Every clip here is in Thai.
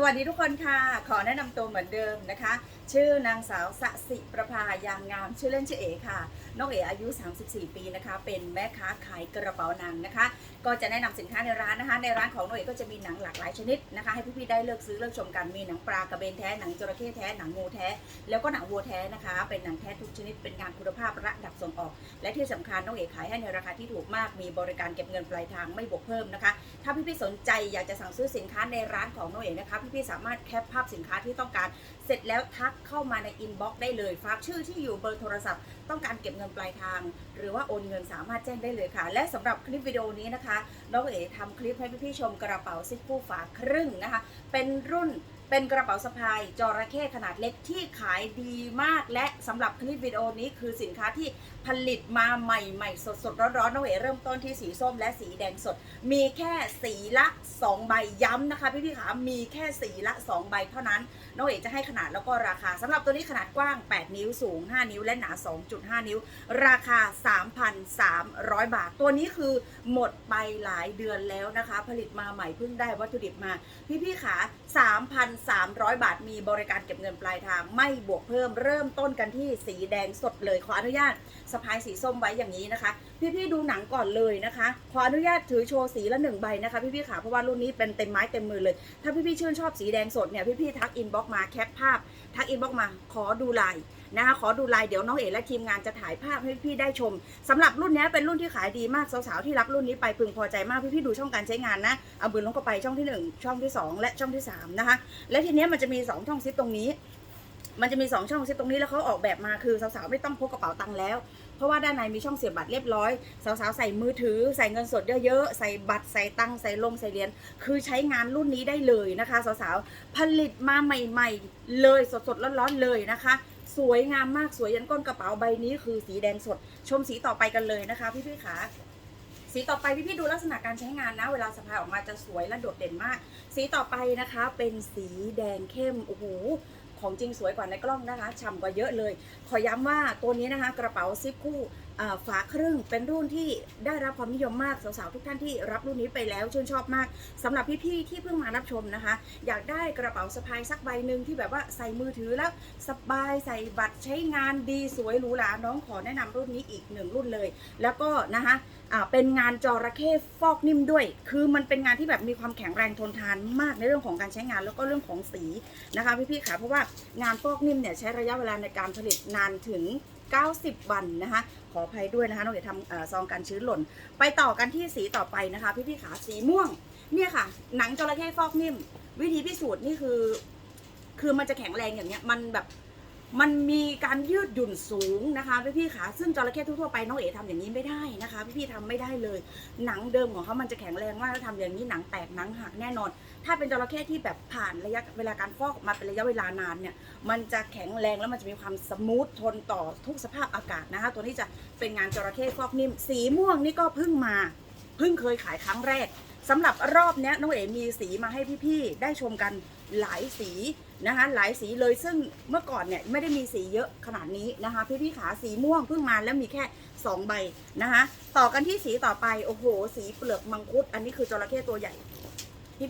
สวัสดีทุกคนค่ะ ขอแนะนำตัวเหมือนเดิมนะคะ ชื่อนางสาวสสิประภายางงาม ชื่อเล่นชื่อเอค่ะ น้องเออายุ 34 ปีนะคะ เป็นแม่ค้าขายกระเป๋าหนังนะคะ ก็จะแนะนำสินค้าในร้านนะคะ ในร้านของน้องเอก็จะมีหนังหลากหลายชนิดนะคะ ให้พี่ๆได้เลือกซื้อเลือกชมกัน มีหนังปลากระเบนแท้ หนังจระเข้แท้ หนังงูแท้ แล้วก็หนังวัวแท้นะคะ เป็นหนังแท้ทุกชนิด เป็นงานคุณภาพระดับส่งออก และที่สำคัญน้องเอขายให้ในราคาที่ถูกมาก มีบริการเก็บเงินปลายทางไม่บวกเพิ่มนะคะ ถ้าพี่ๆสนใจอยากจะสั่งซื้อสินค้าในร้านของน้องเอนะคะ พี่ๆสามารถแคปภาพสินค้าที่ต้องการ เสร็จแล้วทักเข้ามาในอินบ็อกซ์ได้เลยฝากชื่อที่อยู่เบอร์โทรศัพท์ ต้องการเก็บเงินปลายทาง หรือว่าโอนเงินสามารถแจ้งได้เลยค่ะ และสำหรับคลิปวิดีโอนี้นะคะน้องเอ๋ทำคลิปให้พี่ๆชมกระเป๋าซิปคู่ฝาครึ่งนะคะ เป็นรุ่น เป็นกระเป๋าสะพายจระเข้ขนาดเล็กที่ขายดีมาก และสำหรับคลิปวิดีโอนี้คือสินค้าที่ผลิตมาใหม่ๆ สดๆ ร้อนๆน้องเอ๋เริ่มต้นที่สีส้มและสีแดงสด มีแค่สีละ 2 ใบย้ำนะคะพี่ๆขามีแค่สีละ 2 ใบเท่านั้นน้องเอ๋จะให้ขนาดแล้วก็ราคาสำหรับตัวนี้ขนาดกว้าง 8 นิ้วสูง 5 นิ้วและหนา 2.5 นิ้ว ราคา 3,300 บาท ตัวนี้คือหมดไปหลายเดือนแล้วนะคะ ผลิตมาใหม่เพิ่งได้วัตถุดิบมา พี่ๆขา1,300 บาทมีบริการเก็บเงินปลายทาง ไม่บวกเพิ่มเริ่มต้นกันที่สีแดงสดเลยขออนุญาตสะพายสีส้มไว้อย่างนี้นะคะ พี่ๆดูหนังก่อนเลยนะคะ ขออนุญาตถือโชว์สีละหนึ่งใบนะคะพี่ๆขาเพราะว่ารุ่นนี้เป็นเต็มไม้เต็มมือเลย ถ้าพี่ๆชื่นชอบสีแดงสดเนี่ยพี่ๆทักอินบ็อกมาแคปภาพ ทักอินบ็อกมาขอดูลาย นะคะขอดูลายเดี๋ยวน้องเอ๋และทีมงานจะถ่ายภาพให้พี่ได้ชมสำหรับรุ่นนี้เป็นรุ่นที่ขายดีมากสาวๆที่รับรุ่นนี้ไปพึงพอใจมากพี่ๆดูช่องการใช้งานนะเอาบืนลงเข้าไปช่องที่หนึ่งช่องที่สองและช่องที่สามนะคะและทีนี้มันจะมีสองช่องซิปตรงนี้ มันจะมีสองช่องซิปตรงนี้แล้วเขาออกแบบมาคือสาวๆไม่ต้องพกกระเป๋าตังค์แล้วเพราะว่าด้านในมีช่องเสียบบัตรเรียบร้อย สาวๆใส่มือถือ ใส่เงินสดเยอะๆ ใส่บัตรใส่ตังค์ใส่ลงใส่เหรียญคือใช้งานรุ่นนี้ได้เลยนะคะ สาวๆผลิตมาใหม่ ๆ เลยสดๆร้อนๆเลยนะคะ สวยงามมากสวยยันก้นกระเป๋าใบนี้คือสีแดงสด ชมสีต่อไปกันเลยนะคะ พี่ๆขาสีต่อไปพี่ๆดูลักษณะการใช้งานนะ เวลาสะพายออกมาจะสวยและโดดเด่นมาก สีต่อไปนะคะ เป็นสีแดงเข้มโอ้โห ของจริงสวยกว่าในกล้องนะคะฉ่ำกว่าเยอะเลย ขอย้ำว่าตัวนี้นะคะกระเป๋าซิปคู่ฝาครึ่งเป็นรุ่นที่ได้รับความนิยมมากสาวๆทุกท่านที่รับรุ่นนี้ไปแล้วชื่นชอบมากสำหรับพี่ๆที่เพิ่งมารับชมนะคะ อยากได้กระเป๋าสะพายสักใบหนึ่งที่แบบว่าใส่มือถือแล้วสบายใส่บัตรใช้งานดีสวยหรูหราน้องขอแนะนำรุ่นนี้อีกหนึ่งรุ่นเลย แล้วก็นะคะ เป็นงานจระเข้ฟอกนิ่มด้วย คือมันเป็นงานที่แบบมีความแข็งแรงทนทานมากในเรื่องของการใช้งานแล้วก็เรื่องของสีนะคะพี่ๆค่ะเพราะว่างานฟอกนิ่มเนี่ยใช้ระยะเวลาในการผลิตนานถึง 90 วันนะคะ ขออภัยด้วยนะคะน้องเอ๋ทำซองกันชื้นหล่น ไปต่อกันที่สีต่อไปนะคะพี่ๆขาสีม่วง เนี่ยค่ะ หนังจระเข้ฟอกนิ่ม วิธีพิสูจน์นี่คือ คือมันจะแข็งแรงอย่างเงี้ยมันแบบ มันมีการยืดหยุ่นสูงนะคะพี่พี่ๆขาซึ่งจระเข้ทั่วๆไปน้องเอ๋ทำอย่างนี้ไม่ได้นะคะพี่พี่ๆทำไม่ได้เลย หนังเดิมของเขามันจะแข็งแรงมากถ้าทำอย่างนี้หนังแตกหนังหักแน่นอน ถ้าเป็นจระเข้ที่แบบผ่านระยะเวลาการฟอกมาเป็นระยะเวลานานเนี่ยมันจะแข็งแรงแล้วมันจะมีความสมูททนต่อทุกสภาพอากาศนะคะ ตัวนี้จะเป็นงานจระเข้ฟอกนิ่ม สีม่วงนี่ก็เพิ่งมาเพิ่งเคยขายครั้งแรกสำหรับรอบนี้น้องเอ๋มีสีมาให้พี่ๆได้ชมกันหลายสี นะคะหลายสีเลยซึ่งเมื่อก่อนเนี่ยไม่ได้มีสีเยอะขนาดนี้นะคะพี่ๆขาสีม่วงเพิ่งมาแล้วมีแค่ 2 ใบนะคะต่อกันที่สีต่อไปโอ้โห สีเปลือกมังคุด อันนี้คือจระเข้ตัวใหญ่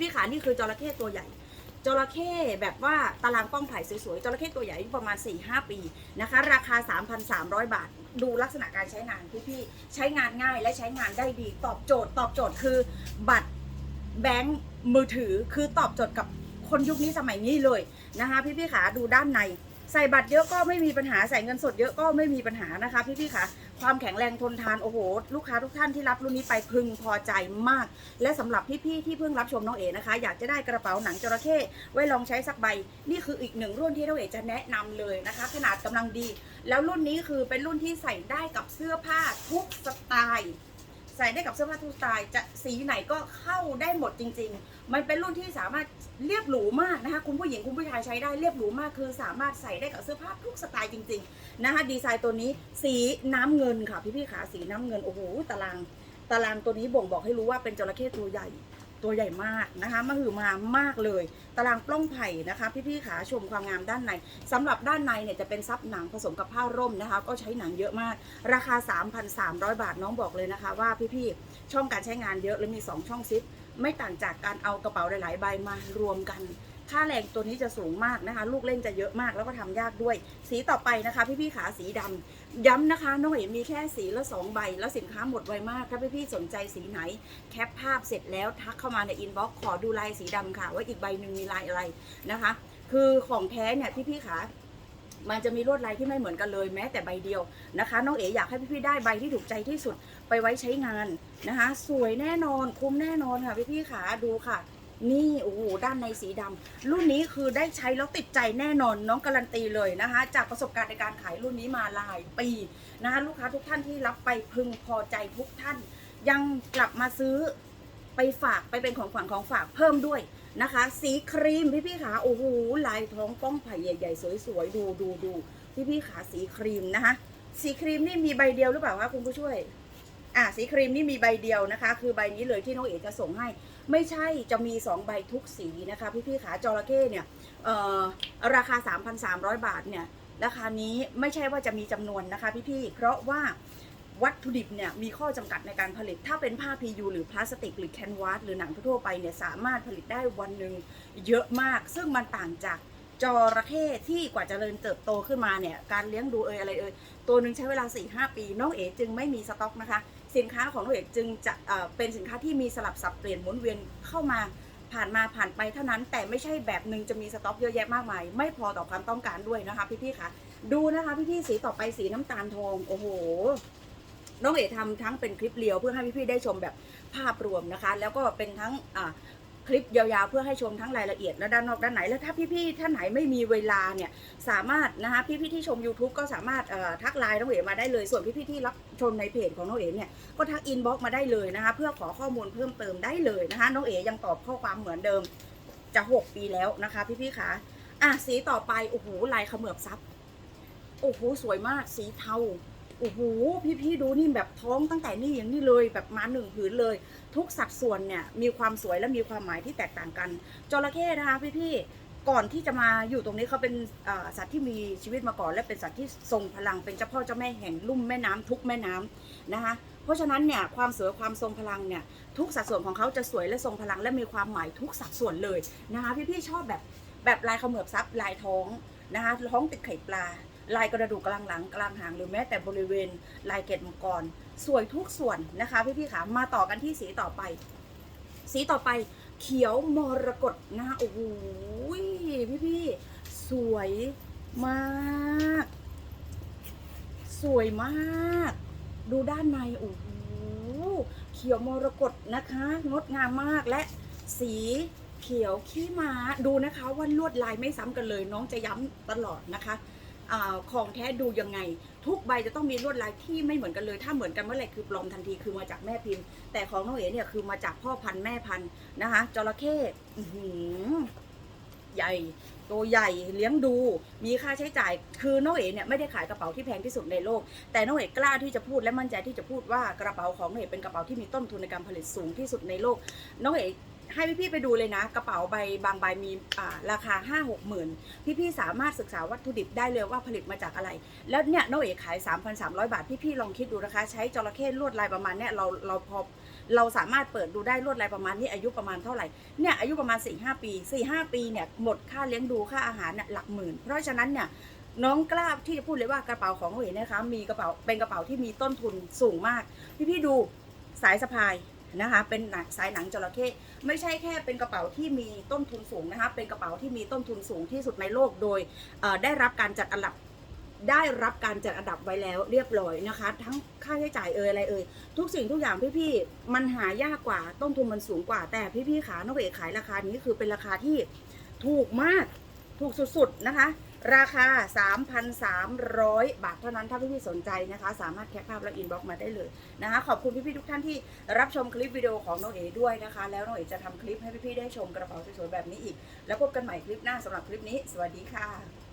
พี่ๆขานี่คือจระเข้ตัวใหญ่จระเข้แบบว่าตารางป้องไผ่สวยๆจระเข้ตัวใหญ่ประมาณ 4-5 ปีนะคะ ราคา 3,300 บาท ดูลักษณะการใช้งานพี่ๆใช้งานง่ายและใช้งานได้ดี ตอบโจทย์ ตอบโจทย์คือบัตรแบงค์มือถือคือตอบโจทย์กับ คนยุคนี้สมัยนี้เลยนะคะ พี่ๆขาดูด้านใน ใส่บัตรเยอะก็ไม่มีปัญหาใส่เงินสดเยอะก็ไม่มีปัญหานะคะ พี่ๆขาความแข็งแรงทนทานโอ้โหลูกค้าทุกท่านที่รับรุ่นนี้ไปพึงพอใจมาก และสำหรับพี่ๆที่เพิ่งรับชมน้องเอ๋นะคะ อยากจะได้กระเป๋าหนังจระเข้ไว้ลองใช้สักใบ นี่คืออีกหนึ่งรุ่นที่น้องเอ๋จะแนะนำเลยนะคะ ขนาดกำลังดี แล้วรุ่นนี้คือเป็นรุ่นที่ใส่ได้กับเสื้อผ้าทุกสไตล์ใส่ได้กับเสื้อผ้าทุกสไตล์จะสีไหนก็เข้าได้หมดจริง ๆ มันเป็นรุ่นที่สามารถเรียบหรูมากนะคะคุณผู้หญิงคุณผู้ชายใช้ได้เรียบหรูมากคือสามารถใส่ได้กับเสื้อผ้าทุกสไตล์จริงๆนะคะดีไซน์ตัวนี้สีน้ำเงินค่ะพี่ๆขาสีน้ำเงินโอ้โหตาราง ตารางตัวนี้บ่งบอกให้รู้ว่าเป็นจระเข้ตัวใหญ่ตัวใหญ่มากนะคะมหึมามากเลย ตารางปล้องไผ่นะคะ พี่ๆขาชมความงามด้านในสำหรับด้านในเนี่ยจะเป็นซับหนังผสมกับผ้าร่มนะคะ ก็ใช้หนังเยอะมาก ราคา 3,300 บาทน้องบอกเลยนะคะ ว่าพี่ๆช่องการใช้งานเยอะและมี 2 ช่องซิป ไม่ต่างจากการเอากระเป๋าหลาย ๆ ใบมารวมกัน ค่าแรงตัวนี้จะสูงมากนะคะ ลูกเล่นจะเยอะมากแล้วก็ทำยากด้วย สีต่อไปนะคะ พี่ๆขาสีดำย้ำนะคะน้องเอ๋มีแค่สีละสองใบ แล้วสินค้าหมดไวมาก ถ้าพี่ๆสนใจสีไหน แคปภาพเสร็จแล้วทักเข้ามาในอินบ็อกซ์ขอดูลายสีดำค่ะ ว่าอีกใบหนึ่งมีลายอะไรนะคะ คือของแท้เนี่ยพี่ๆขา มันจะมีลวดลายที่ไม่เหมือนกันเลยแม้แต่ใบเดียวนะคะ น้องเอ๋อยากให้พี่ๆได้ใบที่ถูกใจที่สุดไปไว้ใช้งานนะคะ สวยแน่นอนคุ้มแน่นอนค่ะพี่ๆขาดูค่ะ นี่โอ้โหด้านในสีดำรุ่นนี้คือได้ใช้แล้วติดใจแน่นอนน้องการันตีเลยนะคะ จากประสบการณ์ในการขายรุ่นนี้มาหลายปีนะคะลูกค้าทุกท่านที่รับไปพึงพอใจทุกท่าน ยังกลับมาซื้อไปฝากไปเป็นของขวัญของฝากเพิ่มด้วย นะคะ สีครีมพี่ๆขาโอ้โหลายท้องป้องไผ่ใหญ่ๆสวยๆดูดูดูพี่ๆขาสีครีมนะคะสีครีมนี่มีใบเดียวหรือเปล่าคะคุณผู้ช่วยอะสีครีมนี่มีใบเดียวนะคะ คือใบนี้เลยที่น้องเอ๋จะส่งให้ ไม่ใช่จะมี 2 ใบทุกสีนะคะ พี่ๆขาจระเข้เนี่ยเอ่อราคา 3,300 บาทเนี่ยราคานี้ไม่ใช่ว่าจะมีจำนวนนะคะพี่ๆเพราะว่า วัตถุดิบเนี่ยมีข้อจำกัดในการผลิต ถ้าเป็นผ้า PU หรือพลาสติก หรือแคนวาสหรือหนังทั่วไปเนี่ยสามารถผลิตได้วันหนึ่งเยอะมาก ซึ่งมันต่างจากจระเข้ที่กว่าจะเริญเติบโตขึ้นมาเนี่ยการเลี้ยงดูเอยอะไรเอยตัวหนึ่งใช้เวลา 4-5 ปี น้องเอ๋จึงไม่มีสต็อกนะคะ สินค้าของน้องเอกจึงจะเเป็นสินค้าที่มีสลับสับเปลี่ยนหมุนเวียนเข้ามาผ่านมาผ่านไปเท่านั้น แต่ไม่ใช่แบบหนึ่งจะมีสต็อกเยอะแยะมากมาย ไม่พอต่อความต้องการด้วยนะคะพี่ๆค่ะ ดูนะคะพี่ๆสีต่อไปสีน้ำตาลทองโอ้โห น้องเอกทำทั้งเป็นคลิปเรียวเพื่อให้พี่ๆได้ชมแบบภาพรวมนะคะ แล้วก็เป็นทั้งคลิปยาวๆ เพื่อให้ชมทั้งรายละเอียดและด้านนอกด้านไหน แล้วถ้าพี่ๆท่านไหนไม่มีเวลาเนี่ยสามารถนะคะพี่ๆที่ชม YouTube ก็สามารถทักไลน์น้องเอ๋มาได้เลย ส่วนพี่ๆที่รับชมในเพจของน้องเอ๋เนี่ยก็ทักอินบ็อกมาได้เลยนะคะเพื่อขอข้อมูลเพิ่มเติมได้เลยนะคะน้องเอ๋ยังตอบข้อความเหมือนเดิมจะ 6 ปีแล้วนะคะพี่ๆคะอะสีต่อไปโอ้โหลายเขมือบซับโอ้โหสวยมากสีเทา โอ้โหพี่ๆดูนี่แบบท้องตั้งแต่นี่อย่างนี้เลยแบบมาหนึ่งผืนเลย ทุกสัดส่วนเนี่ยมีความสวยและมีความหมายที่แตกต่างกันจระเข้นะคะพี่ๆก่อนที่จะมาอยู่ตรงนี้เขาเป็นสัตว์ที่มีชีวิตมาก่อน และเป็นสัตว์ที่ทรงพลังเป็นเจ้าพ่อเจ้าแม่แห่งลุ่มแม่น้ำทุกแม่น้ำนะคะเพราะฉะนั้นเนี่ยความสวยความทรงพลังเนี่ยทุกสัดส่วนของเขาจะสวยและทรงพลังและมีความหมายทุกสัดส่วนเลยนะคะพี่ๆชอบแบบแบบลายเขมือบซับลายท้องนะคะท้องติดไข่ปลา ลายกระดูกกลางหลังกลางหางหรือแม้แต่บริเวณลายเกล็ดมังกร สวยทุกส่วนนะคะพี่พี่ๆคะมาต่อกันที่สีต่อไป สีต่อไปเขียวมรกตนะคะโอ้โหพี่พี่ๆสวยมาก สวยมาก ดูด้านในโอ้โหเขียวมรกตนะคะ งดงามมากและสีเขียวขี้ม้าดูนะคะว่าลวดลายไม่ซ้ำกันเลย น้องจะย้ำตลอดนะคะ ของแท้ดูยังไง ทุกใบจะต้องมีลวดลายที่ไม่เหมือนกันเลย ถ้าเหมือนกันเมื่อไหร่คือปลอมทันทีคือมาจากแม่พิมพ์ แต่ของน้องเอ๋เนี่ยคือมาจากพ่อพันธุ์แม่พันธุ์นะคะจระเข้ใหญ่ตัวใหญ่เลี้ยงดูมีค่าใช้จ่ายคือน้องเอ๋เนี่ยไม่ได้ขายกระเป๋าที่แพงที่สุดในโลก แต่น้องเอ๋กล้าที่จะพูดและมั่นใจที่จะพูดว่ากระเป๋าของน้องเอ๋เป็นกระเป๋าที่มีต้นทุนในการผลิตสูงที่สุดในโลกน้องเอ๋ ให้พี่ๆไปดูเลยนะ กระเป๋าใบบางใบมีอ่าราคา5 6หมื่นพี่ๆสามารถศึกษาวัตถุดิบได้เลยว่าผลิตมาจากอะไร แล้วเนี่ยน้องเอ๋ขาย 3,300 บาท พี่ๆลองคิดดูนะคะ ใช้จระเข้ลวดลายประมาณเนี้ยเราเราพอเราสามารถเปิดดูได้ลวดลายประมาณนี้อายุประมาณเท่าไหร่เนี่ยอายุประมาณ 4-5 ปี 4-5 ปีเนี่ยหมดค่าเลี้ยงดูค่าอาหารเนี่ยหลักหมื่น เพราะฉะนั้นเนี่ยน้องกล้าที่จะพูดเลยว่ากระเป๋าของน้องเอ๋เนะคะมีกระเป๋าเป็นกระเป๋าที่มีต้นทุนสูงมาก พี่ๆดูสายสะพาย นะคะ เป็นหนังสายหนังจระเข้ไม่ใช่แค่เป็นกระเป๋าที่มีต้นทุนสูงนะคะ เป็นกระเป๋าที่มีต้นทุนสูงที่สุดในโลกโดยได้รับการจัดอันดับได้รับการจัดอันดับไว้แล้วเรียบร้อยนะคะ ทั้งค่าใช้จ่ายเอ่ยอะไรเอ่ยทุกสิ่งทุกอย่างพี่ๆมันหายากกว่าต้นทุนมันสูงกว่า แต่พี่ๆขาน้องเอกขายราคานี้คือเป็นราคาที่ถูกมากถูกสุดๆนะคะ ราคา 3,300 บาทเท่านั้นถ้าพี่ๆสนใจนะคะ สามารถแคปภาพและอินบ็อกมาได้เลยนะคะ ขอบคุณพี่ๆทุกท่านที่รับชมคลิปวิดีโอของน้องเอด้วยนะคะ แล้วน้องเอจะทำคลิปให้พี่ๆได้ชมกระเป๋าสวยๆแบบนี้อีก แล้วพบกันใหม่คลิปหน้าสำหรับคลิปนี้ สวัสดีค่ะ